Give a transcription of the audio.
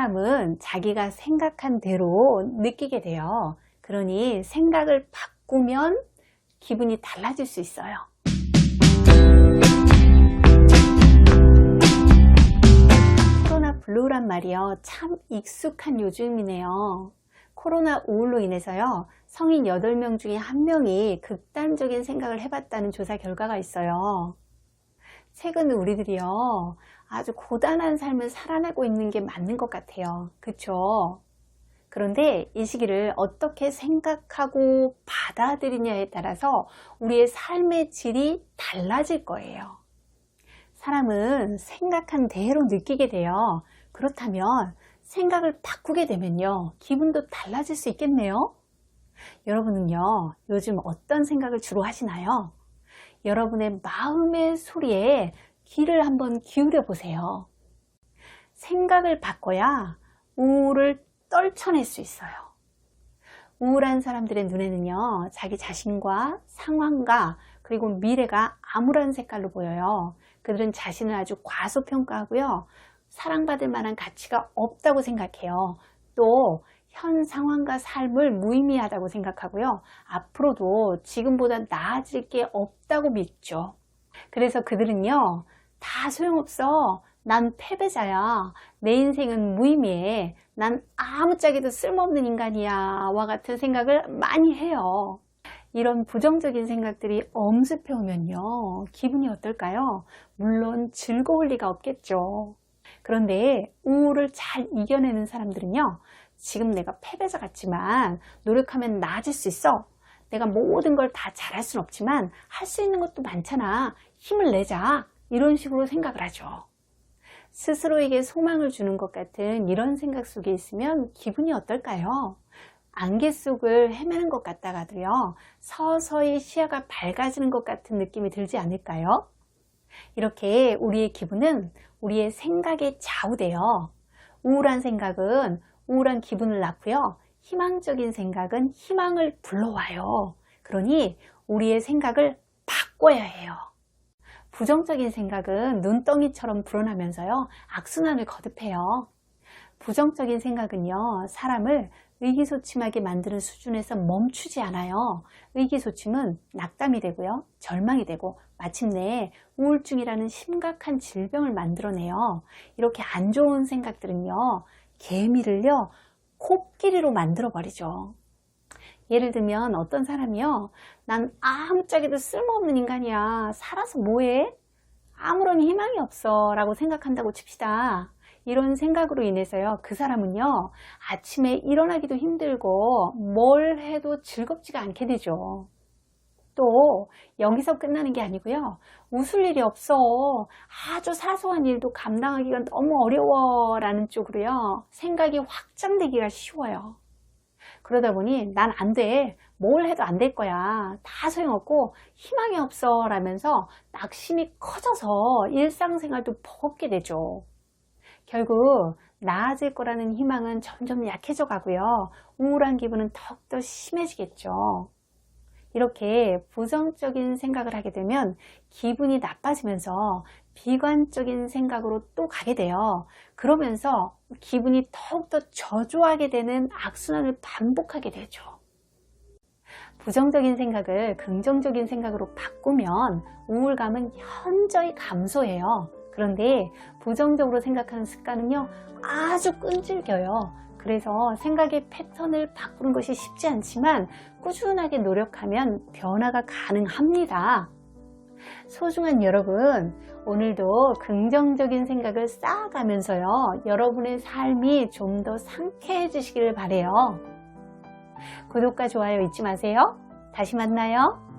사람은 자기가 생각한 대로 느끼게 돼요. 그러니 생각을 바꾸면 기분이 달라질 수 있어요. 코로나 블루란 말이요. 참 익숙한 요즘이네요. 코로나 우울로 인해서요. 성인 8명 중에 1명이 극단적인 생각을 해봤다는 조사 결과가 있어요. 최근 우리들이요. 아주 고단한 삶을 살아내고 있는 게 맞는 것 같아요. 그쵸? 그런데 이 시기를 어떻게 생각하고 받아들이냐에 따라서 우리의 삶의 질이 달라질 거예요. 사람은 생각한 대로 느끼게 돼요. 그렇다면 생각을 바꾸게 되면요. 기분도 달라질 수 있겠네요. 여러분은요. 요즘 어떤 생각을 주로 하시나요? 여러분의 마음의 소리에 귀를 한번 기울여 보세요. 생각을 바꿔야 우울을 떨쳐낼 수 있어요. 우울한 사람들의 눈에는요, 자기 자신과 상황과 그리고 미래가 암울한 색깔로 보여요. 그들은 자신을 아주 과소평가하고요, 사랑받을 만한 가치가 없다고 생각해요. 또, 현 상황과 삶을 무의미하다고 생각하고요. 앞으로도 지금보다 나아질 게 없다고 믿죠. 그래서 그들은요, 다 소용없어. 난 패배자야. 내 인생은 무의미해. 난 아무짝에도 쓸모없는 인간이야. 와 같은 생각을 많이 해요. 이런 부정적인 생각들이 엄습해 오면요. 기분이 어떨까요? 물론 즐거울 리가 없겠죠. 그런데 우울을 잘 이겨내는 사람들은요. 지금 내가 패배자 같지만 노력하면 나아질 수 있어. 내가 모든 걸 다 잘할 순 없지만 할 수 있는 것도 많잖아. 힘을 내자. 이런 식으로 생각을 하죠. 스스로에게 소망을 주는 것 같은 이런 생각 속에 있으면 기분이 어떨까요? 안개 속을 헤매는 것 같다가도요, 서서히 시야가 밝아지는 것 같은 느낌이 들지 않을까요? 이렇게 우리의 기분은 우리의 생각에 좌우돼요. 우울한 생각은 우울한 기분을 낳고요. 희망적인 생각은 희망을 불러와요. 그러니 우리의 생각을 바꿔야 해요. 부정적인 생각은 눈덩이처럼 불어나면서요. 악순환을 거듭해요. 부정적인 생각은요. 사람을 의기소침하게 만드는 수준에서 멈추지 않아요. 의기소침은 낙담이 되고요. 절망이 되고 마침내 우울증이라는 심각한 질병을 만들어내요. 이렇게 안 좋은 생각들은요. 개미를요. 코끼리로 만들어버리죠. 예를 들면 어떤 사람이요. 난 아무짝에도 쓸모없는 인간이야. 살아서 뭐해? 아무런 희망이 없어. 라고 생각한다고 칩시다. 이런 생각으로 인해서요. 그 사람은요. 아침에 일어나기도 힘들고 뭘 해도 즐겁지가 않게 되죠. 또 여기서 끝나는 게 아니고요. 웃을 일이 없어. 아주 사소한 일도 감당하기가 너무 어려워. 라는 쪽으로요. 생각이 확장되기가 쉬워요. 그러다 보니 난 안 돼. 뭘 해도 안 될 거야. 다 소용없고 희망이 없어. 라면서 낙심이 커져서 일상생활도 버겁게 되죠. 결국 나아질 거라는 희망은 점점 약해져 가고요. 우울한 기분은 더욱더 심해지겠죠. 이렇게 부정적인 생각을 하게 되면 기분이 나빠지면서 비관적인 생각으로 또 가게 돼요. 그러면서 기분이 더욱더 저조하게 되는 악순환을 반복하게 되죠. 부정적인 생각을 긍정적인 생각으로 바꾸면 우울감은 현저히 감소해요. 그런데 부정적으로 생각하는 습관은요, 아주 끈질겨요. 그래서 생각의 패턴을 바꾸는 것이 쉽지 않지만 꾸준하게 노력하면 변화가 가능합니다. 소중한 여러분, 오늘도 긍정적인 생각을 쌓아가면서요, 여러분의 삶이 좀 더 상쾌해지시길 바래요. 구독과 좋아요 잊지 마세요. 다시 만나요.